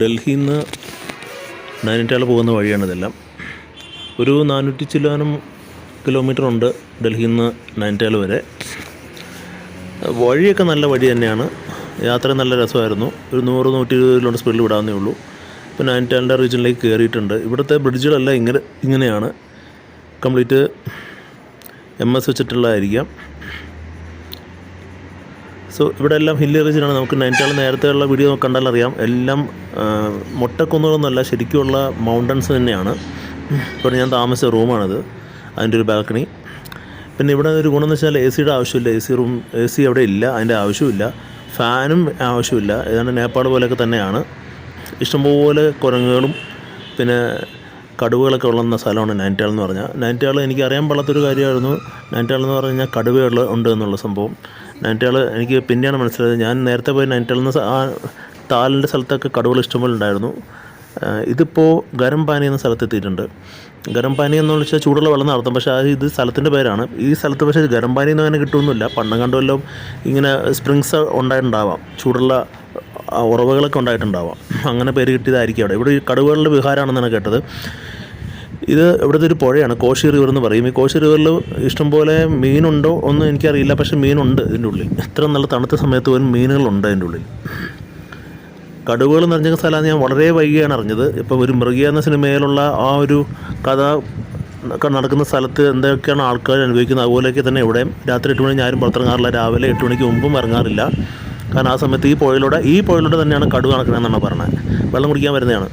ഡൽഹിയിൽ നിന്ന് നൈനിറ്റാൾ പോകുന്ന വഴിയാണ് ഇതെല്ലാം. ഒരു നാനൂറ്റി ചില്ലാനും കിലോമീറ്റർ ഉണ്ട് ഡൽഹിയിൽ നിന്ന് നൈനിറ്റാൾ വരെ. വഴിയൊക്കെ നല്ല വഴി തന്നെയാണ്. യാത്ര നല്ല രസമായിരുന്നു. ഒരു നൂറ് നൂറ്റി ഇരുപത് കിലോമീറ്റർ സ്പീഡിൽ വിടാവുന്നേ ഉള്ളൂ. ഇപ്പോൾ നൈനിറ്റാളിന്റെ റീജിയനിലേക്ക് കയറിയിട്ടുണ്ട്. ഇവിടുത്തെ ബ്രിഡ്ജുകളെല്ലാം ഇങ്ങനെ ഇങ്ങനെയാണ്. കംപ്ലീറ്റ് എം എസ് വെച്ചിട്ടുള്ളതായിരിക്കാം. സോ ഇവിടെ എല്ലാം ഹില്ലി റീജിയനാണ് നമുക്ക് നൈനിറ്റാൾ നേരത്തെയുള്ള വീഡിയോ കണ്ടാൽ അറിയാം. എല്ലാം മുട്ടക്കുന്നുകളൊന്നുമല്ല ശരിക്കുമുള്ള മൗണ്ടൻസ് തന്നെയാണ്. ഇവിടെ ഞാൻ താമസിച്ച റൂമാണിത് അതിന്റെ ഒരു ബാൽക്കണി പിന്നെ ഇവിടെ ഒരു ഗുണം എന്ന് വെച്ചാൽ എ സിയുടെ ആവശ്യമില്ല. A C room A C അവിടെ ഇല്ല. അതിന്റെ ആവശ്യമില്ല. ഫാനും ആവശ്യമില്ല. ഏതാണ്ട് നേപ്പാൾ പോലെയൊക്കെ തന്നെയാണ്. ഇഷ്ടംപോലെ കുരങ്ങുകളും പിന്നെ കടുവകളൊക്കെ ഉള്ളുന്ന സ്ഥലമാണ് നൈനിറ്റാൾ എന്ന് പറഞ്ഞാൽ. നൈനിറ്റാൾ എനിക്ക് അറിയാൻ പാടാത്തൊരു കാര്യമായിരുന്നു. നൈനിറ്റാൾ എന്ന് പറഞ്ഞു കഴിഞ്ഞാൽ കടുവകൾ ഉണ്ട് എന്നുള്ള സംഭവം. നൈനിറ്റാൾ എനിക്ക് പിന്നെയാണ് മനസ്സിലായത്. ഞാൻ നേരത്തെ പോയി നൈനിറ്റാളിൽ നിന്ന് ആ താലിന്റെ സ്ഥലത്തൊക്കെ കടുവകൾ ഇഷ്ടംപോലെ ഉണ്ടായിരുന്നു. ഇതിപ്പോൾ ഗരം പാനി എന്ന സ്ഥലത്തെത്തിയിട്ടുണ്ട് ഗരം പാനി എന്ന് വെച്ചാൽ ചൂടുള്ള വെള്ളം നടത്തും. പക്ഷേ അത് ഇത് സ്ഥലത്തിന്റെ പേരാണ്. ഈ സ്ഥലത്ത് പക്ഷേ ഗരം പാനി എന്ന് അങ്ങനെ കിട്ടുമൊന്നുമില്ല പണ്ടം കണ്ടു വല്ലതും ഇങ്ങനെ സ്പ്രിങ്സ് ഉണ്ടായിട്ടുണ്ടാവാം. ചൂടുള്ള ഉറവകളൊക്കെ ഉണ്ടായിട്ടുണ്ടാവാം. അങ്ങനെ പേര് കിട്ടിയതായിരിക്കും അവിടെ. ഇവിടെ ഈ കടുവകളുടെ വിഹാരമാണെന്നാണ് കേട്ടത്. ഇത് ഇവിടുത്തെ ഒരു പുഴയാണ് കോശി റിവർ എന്ന് പറയും. ഈ കോശി റിവറിൽ ഇഷ്ടംപോലെ മീനുണ്ടോ ഒന്നും എനിക്കറിയില്ല പക്ഷേ മീനുണ്ട് ഇതിന്റെ ഉള്ളിൽ. ഇത്ര നല്ല തണുത്ത സമയത്ത് പോലും മീനുകളുണ്ട് അതിന്റെ ഉള്ളിൽ. കടുവകൾ നിറഞ്ഞ സ്ഥലമാണ് ഞാൻ വളരെ വൈകിയാണ് അറിഞ്ഞത്. ഇപ്പോൾ ഒരു മൃഗീയ എന്ന സിനിമയിലുള്ള ആ ഒരു കഥ നടക്കുന്ന സ്ഥലത്ത് എന്തൊക്കെയാണ് ആൾക്കാർ അനുഭവിക്കുന്നത്? അതുപോലെയൊക്കെ തന്നെ ഇവിടെ. രാത്രി എട്ട് മണി ആരും പുറത്തിറങ്ങാറില്ല. രാവിലെ എട്ട് മണിക്ക് മുമ്പും ഇറങ്ങാറില്ല. കാരണം ആ സമയത്ത് ഈ പുഴയിലൂടെ ഈ പുഴയിലൂടെ തന്നെയാണ് കടുവ നടക്കണമെന്നാണ് പറഞ്ഞത്. വെള്ളം കുടിക്കാൻ വരുന്നതാണ്.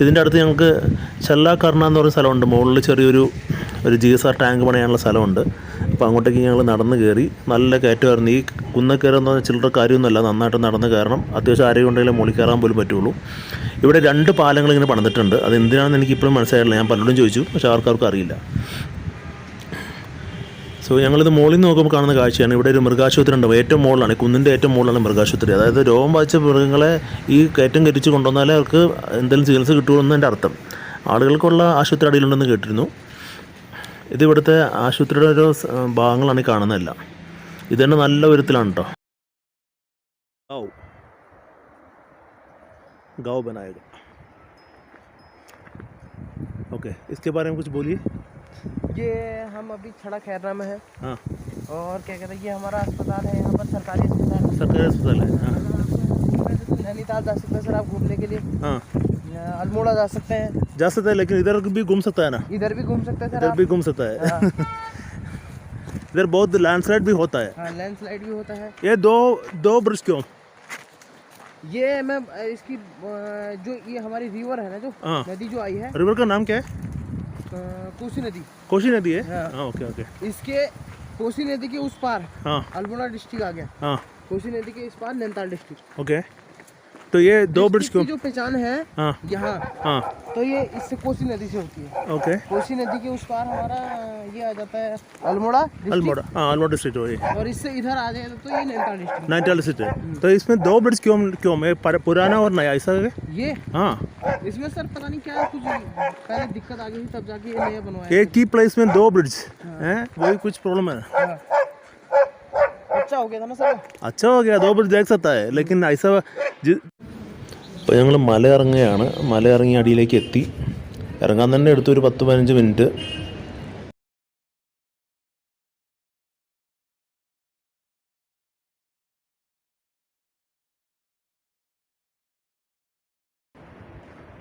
ഇതിന്റെ അടുത്ത് ഞങ്ങൾക്ക് ചെല്ലാക്കർണ എന്ന് പറയുന്ന സ്ഥലമുണ്ട്. മുകളിൽ ചെറിയൊരു ഒരു ജി എസ് ആർ ടാങ്ക് പണിയാനുള്ള സ്ഥലമുണ്ട്. അപ്പോൾ അങ്ങോട്ടേക്ക് ഞങ്ങൾ നടന്ന് കയറി. നല്ല കയറ്റമായിരുന്നു. ഈ കുന്ന കയറുന്ന ചില്ലറ കാര്യമൊന്നുമല്ല. നന്നായിട്ട് നടന്ന് കയറണം. അത്യാവശ്യം ആരെയും ഉണ്ടെങ്കിലും മുകളിൽ കയറാൻ പോലും പറ്റുള്ളൂ. ഇവിടെ രണ്ട് പാലങ്ങൾ ഇങ്ങനെ പണിതിട്ടുണ്ട്. അത് എന്തിനാണെന്ന് എനിക്ക് ഇപ്പോഴും മനസ്സിലായില്ല ഞാൻ പലരോടും ചോദിച്ചു. പക്ഷേ ആർക്കാർക്കും അറിയില്ല. സോ ഞങ്ങളിത് മുകളിൽ നിന്ന് നോക്കുമ്പോൾ കാണുന്ന കാഴ്ചയാണ് ഇവിടെ ഒരു മൃഗാശുപത്രി ഉണ്ട് ഏറ്റവും മുകളിലാണ് ഈ കുന്നിൻ്റെ ഏറ്റവും മുകളിലാണ് മൃഗാശുപത്രി അതായത് രോഗം ബാധിച്ച മൃഗങ്ങളെ ഈ കയറ്റം കയറ്റിച്ച് കൊണ്ടുവന്നാലേ അവർക്ക് എന്തെങ്കിലും ചികിത്സ കിട്ടുള്ളൂ എന്നതിൻ്റെ അർത്ഥം ആളുകൾക്കുള്ള ആശുപത്രി അടിയിലുണ്ടെന്ന് കേട്ടിരുന്നു ഇത് ഇവിടുത്തെ ആശുപത്രിയുടെ ഓരോ സ്- ഭാഗങ്ങളാണ് ഈ കാണുന്നതെല്ലാം ഇത് തന്നെ നല്ല ഉയരത്തിലാണ് കേട്ടോ ഗാവ് गाँव बनाएगा ओके इसके बारे में कुछ बोलिए ये हम अभी छड़ा खैरना में है। हाँ। और क्या कहते हैं ये हमारा अस्पताल है यहाँ पर सरकारी अस्पताल है। सरकारी अस्पताल है हाँ। नैनीताल जा सकते हैं सर आप घूमने के लिए। हाँ। अल्मोड़ा जा सकते हैं। जा सकता है लेकिन इधर भी घूम सकता है ना? इधर भी घूम सकते हैं इधर भी घूम सकता है। हाँ, इधर बहुत लैंडस्लाइड भी होता है। हाँ लैंडस्लाइड भी होता है। ये दो दो ब्रिज क्यों? ये मैं इसकी जो ये हमारी रिवर है ना जो। नदी जो आई है। रिवर का नाम क्या है? कोसी नदी। कोसी नदी है? हाँ। आ, ओके ओके। इसके कोसी नदी के उस पार हाँ। अल्मोड़ा डिस्ट्रिक्ट आ गया। हाँ। कोसी नदी के इस पार नैनताल डिस्ट्रिक्ट। ओके। तो ये दो ब्रिज क्यों जो पहचान है हाँ। यहाँ। हाँ। तो ये इससे कोसी नदी से होती है। ओके। कोसी नदी के उस पार हमारा ये आ जाता है अल्मोड़ा अल्मोड़ा। हाँ अल्मोड़ा डिस्ट्रिक्ट वही। और इससे इधर आ जाए तो ये नैनीताल डिस्ट्रिक्ट। नाइनटाल डिस्ट्रिक्ट है। तो इसमें दो ब्रिज क्यों क्यों है? पुराना और नया ऐसा है? ये? हाँ। इसमें सर पता नहीं क्या कुछ पहले दिक्कत आ गई थी तब जाके ये नया बनवाया। एक ही प्लेस में दो ब्रिज हैं। वही कुछ प्रॉब्लम है। हाँ। अच्छा हो गया था ना सर अच्छा हो गया दो ब्रिज देख सकता है लेकिन ऐसा ഇപ്പോൾ ഞങ്ങൾ മല ഇറങ്ങുകയാണ് മല ഇറങ്ങി അടിയിലേക്ക് എത്തി ഇറങ്ങാൻ തന്നെ എടുത്തു ഒരു പത്ത് പതിനഞ്ച് മിനിറ്റ്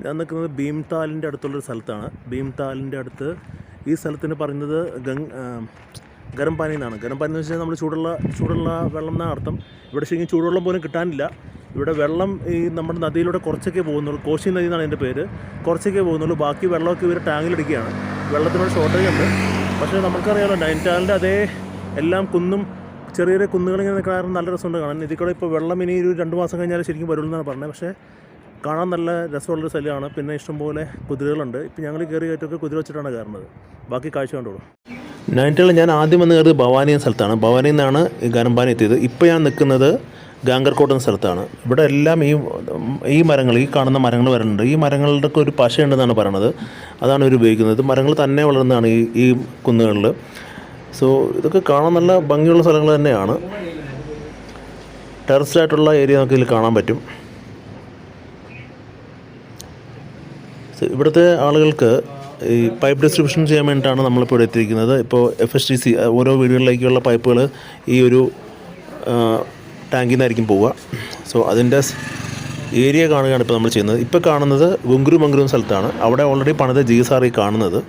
ഞാൻ നിൽക്കുന്നത് ഭീംതാലിൻ്റെ അടുത്തുള്ളൊരു സ്ഥലത്താണ് ഭീംതാലിൻ്റെ അടുത്ത് ഈ സ്ഥലത്തിന് പറയുന്നത് ഗംഗ് ആ, ഗരം പാനി എന്നാണ്. ഗരം പാനി എന്ന് വെച്ചാൽ നമ്മൾ ചൂടുള്ള ചൂടുള്ള വെള്ളം എന്നാണ് അർത്ഥം. ഇവിടെ ശരിക്കും ചൂടുവെള്ളം പോലും കിട്ടാനില്ല. ഇവിടെ വെള്ളം ഈ നമ്മുടെ നദിയിലൂടെ കുറച്ചൊക്കെ പോകുന്നുള്ളൂ. കോശി നദി എന്നാണ് എന്റെ പേര്. കുറച്ചൊക്കെ പോകുന്നുള്ളൂ. ബാക്കി വെള്ളമൊക്കെ ഇവർ ടാങ്കിലിടിക്കുകയാണ് വെള്ളത്തിനോട് ഷോർട്ടേജ് ഉണ്ട്. പക്ഷേ നമുക്കറിയാമല്ലോ നൈനിറ്റാലിന്റെ അതേ എല്ലാം കുന്നും ചെറിയ ചെറിയ കുന്നുകളിങ്ങനെ കാരണം നല്ല രസമുണ്ട് കാണാൻ. ഇതിൽ കൂടെ ഇപ്പോൾ വെള്ളം ഇനി ഒരു രണ്ട് മാസം കഴിഞ്ഞാൽ ശരിക്കും വരുള്ളൂ എന്നാണ് പറഞ്ഞത്. പക്ഷേ കാണാൻ നല്ല രസമുള്ളൊരു സ്ഥലമാണ്. പിന്നെ ഇഷ്ടംപോലെ കുതിരകളുണ്ട്. ഇപ്പം ഞങ്ങൾ കയറി കയറ്റൊക്കെ കുതിര വെച്ചിട്ടാണ് കയറുന്നത്. ബാക്കി കാഴ്ച കണ്ടോളൂ. നൈനിറ്റാളിൽ ഞാൻ ആദ്യം വന്ന് കയറിയത് ഭവാനി എന്ന സ്ഥലത്താണ്. ഭവാനിയിൽ നിന്നാണ് ഗരംബാനി എത്തിയത്. ഇപ്പോൾ ഞാൻ നിൽക്കുന്നത് ഗാംഗർകോട്ട് എന്ന സ്ഥലത്താണ്. ഇവിടെ എല്ലാം ഈ ഈ മരങ്ങൾ ഈ കാണുന്ന മരങ്ങൾ വരുന്നുണ്ട് ഈ മരങ്ങളുടെ ഒരു പശയുണ്ടെന്നാണ് പറയണത്. അതാണ് ഇവർ ഉപയോഗിക്കുന്നത്. മരങ്ങൾ തന്നെ വളരുന്നതാണ് ഈ ഈ കുന്നുകളിൽ. സോ ഇതൊക്കെ കാണാൻ നല്ല ഭംഗിയുള്ള സ്ഥലങ്ങൾ തന്നെയാണ്. ടെറസ്ഡ് ആയിട്ടുള്ള ഏരിയ നമുക്ക് ഇതിൽ കാണാൻ പറ്റും. ഇവിടുത്തെ ആളുകൾക്ക് ഈ പൈപ്പ് ഡിസ്ട്രിബ്യൂഷൻ ചെയ്യാൻ വേണ്ടിയിട്ടാണ് നമ്മളിപ്പോൾ ഇവിടെ എത്തിയിരിക്കുന്നത്. ഇപ്പോൾ എഫ് എസ് ടി സി ഓരോ വീടുകളിലേക്കുള്ള പൈപ്പുകൾ ഈ ഒരു ടാങ്കിൽ നിന്നായിരിക്കും പോവുക. സോ അതിന്റെ ഏരിയ കാണുകയാണ് ഇപ്പോൾ നമ്മൾ ചെയ്യുന്നത്. ഇപ്പോൾ കാണുന്നത് ഗുങ്കുരു മങ്കുരു സ്ഥലത്താണ്. അവിടെ ഓൾറെഡി പണിത ജി എസ് ആർ ഈ കാണുന്നത്.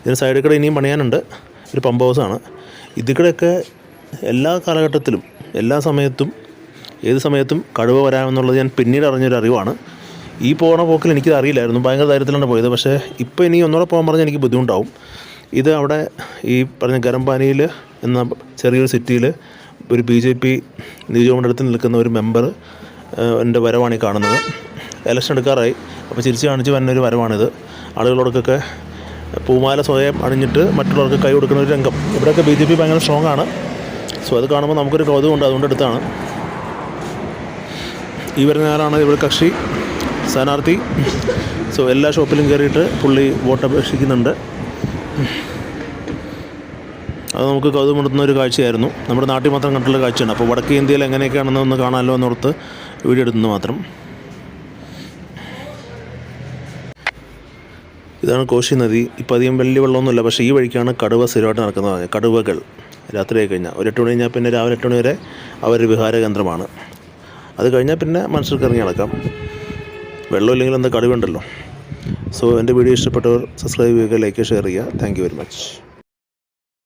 ഇതിന് സൈഡിൽ കൂടെ ഇനിയും പണിയാനുണ്ട്. ഒരു പമ്പ് ഹൗസാണ് ഇതിക്കടെയൊക്കെ കൂടെയൊക്കെ എല്ലാ കാലഘട്ടത്തിലും എല്ലാ സമയത്തും ഏത് സമയത്തും കടുവ വരാമെന്നുള്ളത് ഞാൻ പിന്നീട് അറിഞ്ഞൊരു അറിവാണ് ഈ പോണ പോക്കിൽ എനിക്കത് അറിയില്ലായിരുന്നു. ഭയങ്കര ധൈര്യത്തിലാണ് പോയത്. പക്ഷേ ഇപ്പോൾ ഇനി ഒന്നുകൂടെ പോകാൻ പറഞ്ഞാൽ എനിക്ക് ബുദ്ധിമുട്ടാവും. ഇത് അവിടെ ഈ പറഞ്ഞ ഗരംപാനിയിൽ എന്ന ചെറിയൊരു സിറ്റിയിൽ ഒരു ബി ജെ പി നിയോജകമണ്ഡലത്തിൽ നിൽക്കുന്ന ഒരു മെമ്പർ എന്റെ വരവാണ് ഈ കാണുന്നത്. ഇലക്ഷൻ എടുക്കാറായി. അപ്പോൾ ചിരിച്ച് കാണിച്ച് വരുന്ന ഒരു വരവാണിത്. ആളുകളോടൊക്കെ പൂമാല സ്വയം അണിഞ്ഞിട്ട് മറ്റുള്ളവർക്ക് കൈ കൊടുക്കുന്ന ഒരു രംഗം. ഇവിടെയൊക്കെ ബി ജെ പി ഭയങ്കര സ്ട്രോങ് ആണ്. സോ അത് കാണുമ്പോൾ നമുക്കൊരു കൗതുകമുണ്ട് അതുകൊണ്ട് എടുത്താണ്. ഈ വരുന്ന ആളാണ് ഇവിടെ കക്ഷി. സ്ഥാനാർത്ഥി. സോ എല്ലാ ഷോപ്പിലും കയറിയിട്ട് പുള്ളി വോട്ട് അപേക്ഷിക്കുന്നുണ്ട്. അത് നമുക്ക് കൗതുകമുണ്ടുന്ന ഒരു കാഴ്ചയായിരുന്നു. നമ്മുടെ നാട്ടിൽ മാത്രം കണ്ടുള്ള കാഴ്ചയാണ്. അപ്പോൾ വടക്കേ ഇന്ത്യയിൽ എങ്ങനെയൊക്കെയാണെന്ന് ഒന്ന് കാണാമല്ലോ എന്നോർത്ത് വീഡിയോ എടുക്കുന്നു മാത്രം. ഇതാണ് കോശി നദി. ഇപ്പം അധികം വലിയ വെള്ളമൊന്നുമില്ല. പക്ഷേ ഈ വഴിക്കാണ് കടുവ സ്ഥിരമായിട്ട് നടക്കുന്നത് കടുവകൾ രാത്രിയായി കഴിഞ്ഞാൽ. ഒരു എട്ട് മണി കഴിഞ്ഞാൽ പിന്നെ രാവിലെ എട്ട് മണി വരെ അവർ വിഹാര കേന്ദ്രമാണ്. അത് കഴിഞ്ഞാൽ പിന്നെ മനുഷ്യർക്ക് ഇറങ്ങി നടക്കാം വെള്ളമില്ലെങ്കിൽ എന്താ കഴിവുണ്ടല്ലോ സോ എന്റെ വീഡിയോ ഇഷ്ടപ്പെട്ടവർ സബ്സ്ക്രൈബ് ചെയ്യുക ലൈക്ക് ഷെയർ ചെയ്യുക. Thank very much